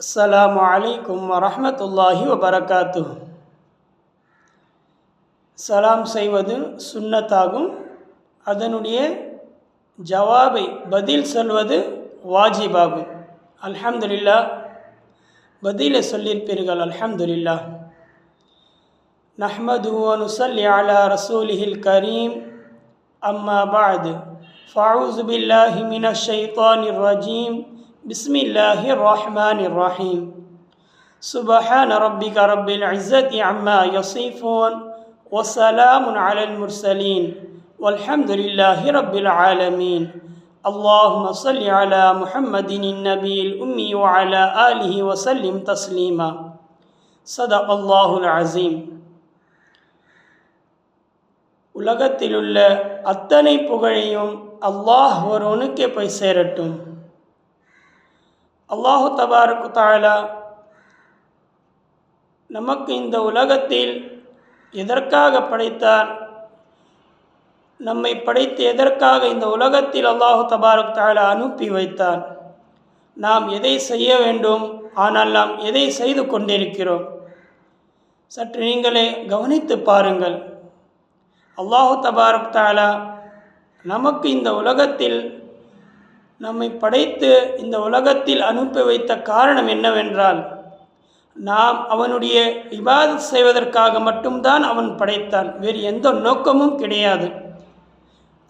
السلام عليكم ورحمة الله وبركاته சலாம் செய்வது சுன்னத்தாகும் அதனுடைய ஜவாபை பதில் சொல்வது வாஜிபாகும் அல்ஹம்துலில்லா பதிலை சொல்லியிருப்பீர்கள் அல்ஹம்துலில்லா نحمده ونصلي على رسوله الكريم أما بعد فأعوذ بالله من الشيطان الرجيم بسم الله الرحمن الرحيم سبحان ربك رب العزة عما يصفون وسلام على المرسلين والحمد لله رب العالمين اللهم صل على محمد النبي الأمي وعلى آله وسلم تسليما صدق الله العظيم உலகத்திலுள்ள அத்தனை புகழையும் அல்லாஹ் ஒருவனுக்கே போய் சேரட்டும் அல்லாஹு தபாருக்கு தாழா நமக்கு இந்த உலகத்தில் எதற்காக படைத்தார்? நம்மை படைத்து எதற்காக இந்த உலகத்தில் அல்லாஹு தபாரக் தாழா அனுப்பி வைத்தார்? நாம் எதை செய்ய வேண்டும்? ஆனால் நாம் எதை செய்து கொண்டிருக்கிறோம்? சற்று நீங்களே கவனித்து பாருங்கள். அல்லாஹு தபாரக் தாலா நமக்கு இந்த உலகத்தில் நம்மை படைத்து இந்த உலகத்தில் அனுப்பி வைத்த காரணம் என்னவென்றால் நாம் அவனுடைய இபாதத் செய்வதற்காக மட்டும்தான் அவன் படைத்தான். வேறு எந்த நோக்கமும் கிடையாது.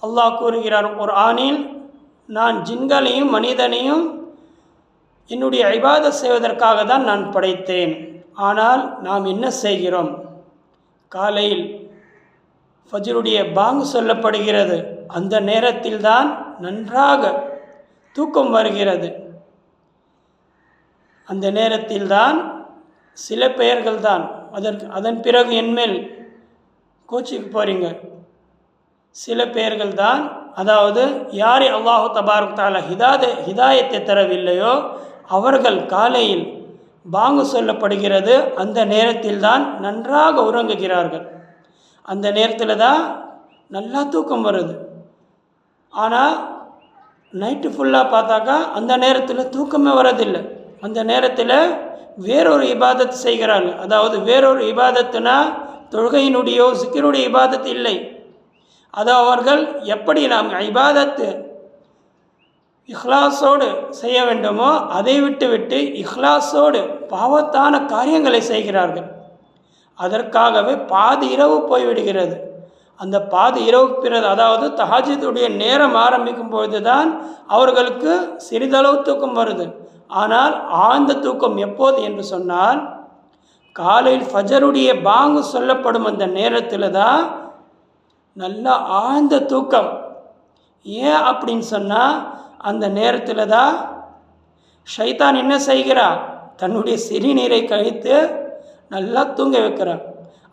அல்லாஹ் கூறுகிறார் ஒரு ஆணின் நான் ஜின்களையும் மனிதனையும் என்னுடைய இபாதத் செய்வதற்காக தான் நான் படைத்தேன். ஆனால் நாம் என்ன செய்கிறோம்? காலையில் ஃபஜ்ருடைய பாங்கு சொல்லப்படுகிறது. அந்த நேரத்தில் தான் நன்றாக தூக்கம் வருகிறது. அந்த நேரத்தில் தான் சில பெயர்கள் தான் அதற்கு அதன் பிறகு என்மேல் கோச்சிக்கு போகிறீங்க சில பெயர்கள் தான் அதாவது யார் அல்லாஹு தபாருக்கு தாலா ஹிதாத ஹிதாயத்தை தரவில்லையோ அவர்கள் காலையில் பாங்கு சொல்லப்படுகிறது. அந்த நேரத்தில் தான் நன்றாக உறங்குகிறார்கள். அந்த நேரத்தில் தான் நல்லா தூக்கம் வருது. ஆனால் நைட்டு ஃபுல்லாக பார்த்தாக்கா அந்த நேரத்தில் தூக்கமே வரதில்லை அந்த நேரத்தில் வேறொரு இபாதத்து செய்கிறாங்க. அதாவது வேறொரு இபாதத்துனா தொழுகையினுடையோ சிக்கருடைய இபாதத்து இல்லை. அது அவர்கள் எப்படி நாம் இபாதத்து இஹ்லாஸோடு செய்ய வேண்டுமோ அதை விட்டு விட்டு இஹ்லாஸோடு பாவத்தான காரியங்களை செய்கிறார்கள். அதற்காகவே பாதி இரவு போய்விடுகிறது. அந்த பாதி இரவு பிறகு அதாவது தஹாஜித்துடைய நேரம் ஆரம்பிக்கும் பொழுது தான் அவர்களுக்கு சிறிதளவு தூக்கம் வருது. ஆனால் ஆழ்ந்த தூக்கம் எப்போது என்று சொன்னால் காலையில் ஃபஜருடைய பாங்கு சொல்லப்படும் அந்த நேரத்தில் தான் நல்லா ஆழ்ந்த தூக்கம். ஏன் அப்படின்னு சொன்னால் அந்த நேரத்தில் தான் ஷைத்தான் என்ன செய்கிறா தன்னுடைய சிறுநீரை கழித்து நல்லா தூங்க வைக்கிறான்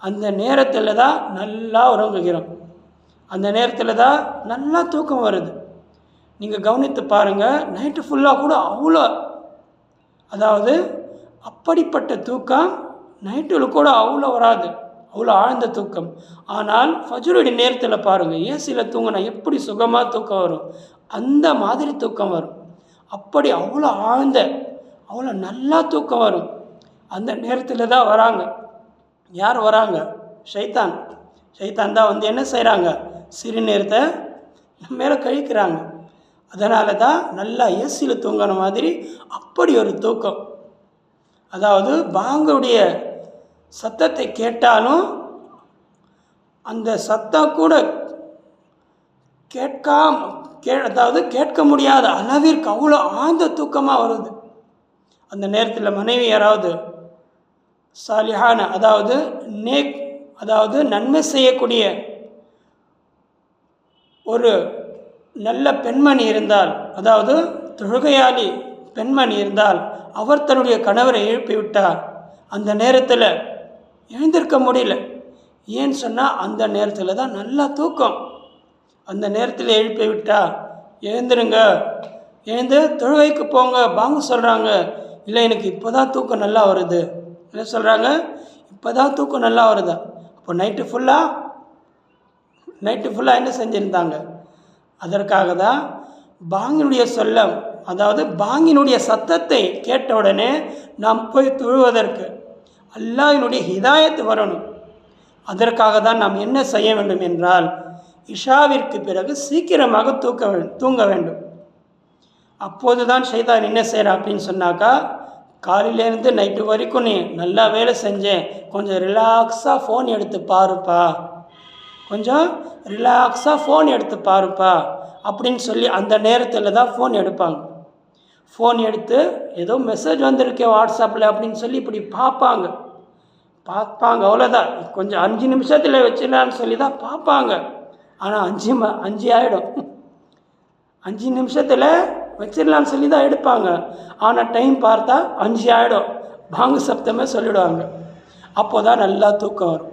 அந்த நேரத்தில் தான் நல்லா உறங்குகிறோம். அந்த நேரத்தில் தான் நல்லா தூக்கம் வருது. நீங்கள் கவனித்து பாருங்கள் நைட்டு ஃபுல்லாக கூட அவ்வளோ. அதாவது அப்படிப்பட்ட தூக்கம் நைட்டில் கூட அவ்வளோ வராது. அவ்வளோ ஆழ்ந்த தூக்கம். ஆனால் ஃபஜருடைய நேரத்தில் பாருங்கள் ஏசியில் தூங்கினா எப்படி சுகமாக தூக்கம் வரும்? அந்த மாதிரி தூக்கம் வரும். அப்படி அவ்வளோ ஆழ்ந்த அவ்வளோ நல்லா தூக்கம் வரும். அந்த நேரத்தில் தான் வராங்க. யார் வராங்க? ஷைத்தான். ஷைத்தான் தான் வந்து என்ன செய்கிறாங்க சிறு நேரத்தை மேலே கழிக்கிறாங்க. அதனால தான் நல்லா ஏசியில் தூங்கின மாதிரி அப்படி ஒரு தூக்கம். அதாவது பாங்குடைய சத்தத்தை கேட்டாலும் அந்த சத்தம் கூட கேட்காம கே அதாவது கேட்க முடியாத அளவிற்கு அவ்வளோ ஆழ்ந்த தூக்கமாக வருது. அந்த நேரத்தில் மனைவி யாராவது சாலிஹான அதாவது நேக் அதாவது நன்மை செய்யக்கூடிய ஒரு நல்ல பெண்மணி இருந்தால் அதாவது தொழுகையாளி பெண்மணி இருந்தால் அவர் தன்னுடைய கணவரை எழுப்பிவிட்டார் அந்த நேரத்தில் எழுந்திருக்க முடியல. ஏன்னு சொன்னால் அந்த நேரத்தில் தான் நல்லா தூக்கம். அந்த நேரத்தில் எழுப்பி விட்டா எழுந்துருங்க எழுந்து தொழுகைக்கு போங்க பாங்க சொல்கிறாங்க இல்லை எனக்கு இப்போ தான் தூக்கம் நல்லா வருது. என்ன சொல்கிறாங்க இப்போ தான் தூக்கம் நல்லா வருதா? அப்போ நைட்டு ஃபுல்லாக நைட்டு ஃபுல்லாக என்ன செஞ்சுருந்தாங்க? அதற்காக தான் பாங்கினுடைய சொல்ல அதாவது பாங்கினுடைய சத்தத்தை கேட்ட உடனே நாம் போய் தொழுவதற்கு அல்லாஹினுடைய ஹிதாயத்து வரணும். அதற்காக தான் நாம் என்ன செய்ய வேண்டும் என்றால் இஷாவிற்கு பிறகு சீக்கிரமாக தூக்க வேண்டும் தூங்க வேண்டும். அப்போது தான் ஷைதான் என்ன செய்கிற அப்படின்னு சொன்னாக்கா காலையிலேருந்து நைட்டு வரைக்கும் நீ நல்லா வேலை செஞ்சேன். கொஞ்சம் ரிலாக்ஸாக ஃபோன் எடுத்து பாருப்பா. கொஞ்சம் ரிலாக்ஸாக ஃபோன் எடுத்து பாருப்பா. அப்படின்னு சொல்லி அந்த நேரத்தில் தான் ஃபோன் எடுப்பாங்க. ஃபோன் எடுத்து ஏதோ மெசேஜ் வந்திருக்கே வாட்ஸ்அப்பில் அப்படின்னு சொல்லி இப்படி பார்ப்பாங்க. பார்ப்பாங்க அவ்வளோதான் கொஞ்சம் அஞ்சு நிமிஷத்தில் வச்சிடலான்னு சொல்லி தான் பார்ப்பாங்க. ஆனால் அஞ்சு ம அஞ்சு ஆகிடும் அஞ்சு நிமிஷத்தில் வச்சிடலான்னு சொல்லி தான் எடுப்பாங்க. ஆனால் டைம் பார்த்தா அஞ்சு ஆகிடும் பாங்கு சப்தமே சொல்லிவிடுவாங்க அப்போ தான் நல்லா தூக்கம் வரும்.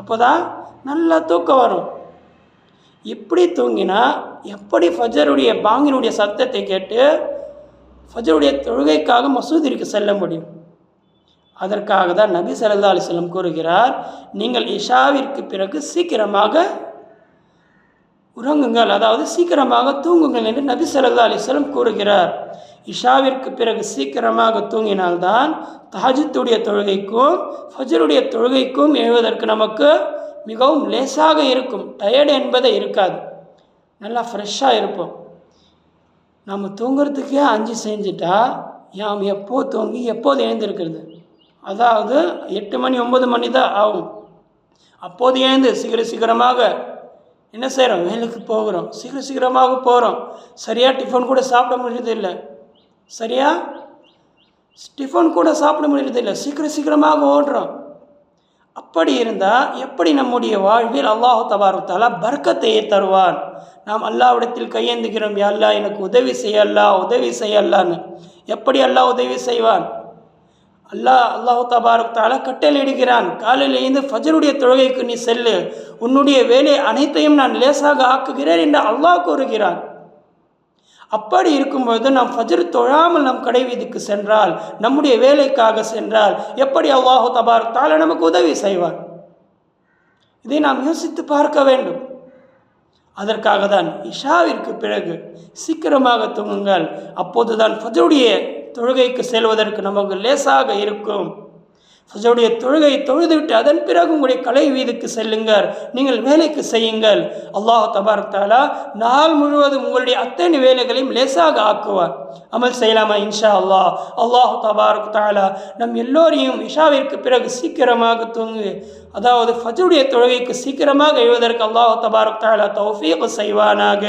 அப்போ தான் நல்லா தூக்கம் வரும். இப்படி தூங்கினா எப்படி ஃபஜருடைய பாங்கினுடைய சத்தத்தை கேட்டு ஃபஜருடைய தொழுகைக்காக மசூதிற்கு செல்ல முடியும். அதற்காக தான் நபி சல்லா அலிஸ்லம் கூறுகிறார் நீங்கள் இஷாவிற்கு பிறகு சீக்கிரமாக உறங்குங்கள். அதாவது சீக்கிரமாக தூங்குங்கள் என்று நபி சல்லா அலிஸ்லம் கூறுகிறார். இஷாவிற்கு பிறகு சீக்கிரமாக தூங்கினால்தான் தஹஜத்துடைய தொழுகைக்கும் ஃபஜருடைய தொழுகைக்கும் எழுவதற்கு நமக்கு மிகவும் லேசாக இருக்கும். டயர்டு என்பதே இருக்காது. நல்லா ஃப்ரெஷ்ஷாக இருப்போம். நம்ம தூங்குறதுக்கே அஞ்சு செஞ்சுட்டா யாம் எப்போ தூங்கி எப்போது எழுந்திருக்கிறது? அதாவது எட்டு மணி ஒம்பது மணி தான் ஆகும். அப்போது எழுந்து சீக்கிர சீக்கிரமாக என்ன செய்கிறோம் வேலைக்கு போகிறோம். சீக்கிரம் சீக்கிரமாக போகிறோம் சரியாக டிஃபன் கூட சாப்பிட முடியறதில்லை சரியா? டிஃபன் கூட சாப்பிட முடியறதில்லை சீக்கிரம் சீக்கிரமாக ஓடுறோம். அப்படி இருந்தால் எப்படி நம்முடைய வாழ்வில் அல்லாஹு தபாருத்தாலா பர்க்கத்தையே தருவான் நாம் அல்லாவிடத்தில் கையேந்துகிறோம். அல்லா எனக்கு உதவி செய்யல்லா உதவி செய்யல்லான்னு எப்படி அல்லாஹ் உதவி செய்வான்? அல்லாஹ் அல்லாஹு கட்டையில் கட்டளையிடுகிறான். காலையில் எழுந்து ஃபஜருடைய தொழுகைக்கு நீ செல்லு. உன்னுடைய வேலை அனைத்தையும் நான் லேசாக ஆக்குகிறேன் என்று அல்லாஹ் கூறுகிறான். அப்படி இருக்கும்பொழுது நாம் ஃபஜர் தொழாமல் நம் கடை வீதிக்கு சென்றால் நம்முடைய வேலைக்காக சென்றால் எப்படி அல்லாஹு தபார் நமக்கு உதவி செய்வார் இதை நாம் யோசித்து பார்க்க வேண்டும். அதற்காக தான் இஷாவிற்கு பிறகு சீக்கிரமாக தூங்குங்கள். அப்போதுதான் ஃபஜருடைய தொழுகைக்கு செல்வதற்கு நமக்கு லேசாக இருக்கும். ஃபஜருடைய தொழுகை தொழுதுவிட்டு அதன் பிறகு உங்களுடைய கலை வீதுக்கு செல்லுங்கள். நீங்கள் வேலைக்கு செய்யுங்கள். அல்லாஹ் தபார்த்தாலா நாள் முழுவதும் உங்களுடைய அத்தனை வேலைகளையும் லேசாக ஆக்குவார். அமல் செய்யலாமா இன்ஷா அல்லாஹ் அல்லாஹ் தபார்த்தாலா நம் எல்லோரையும் இஷாவிற்கு பிறகு சீக்கிரமாக தூங்கு அதாவது ஃபஜருடைய தொழுகைக்கு சீக்கிரமாக எழுவதற்கு அல்லாஹு தபாருக் தாலா தௌஃபீக் செய்வானாக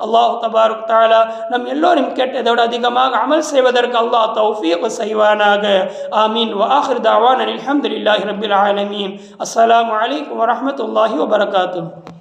அல்லாஹு தபாருக் தாலா நம் எல்லோரும் கேட்டதோடு அதிகமாக அமல் செய்வதற்கு அல்லாஹ் தௌஃபீக் செய்வானாக ஆமீன் வாஹிர் தாவான் அலமதுல்லாஹி ரபில் ஆலமீன் அஸ்லாம் வலைக்கம் வரமத்துல்லாஹி வபரகாத்து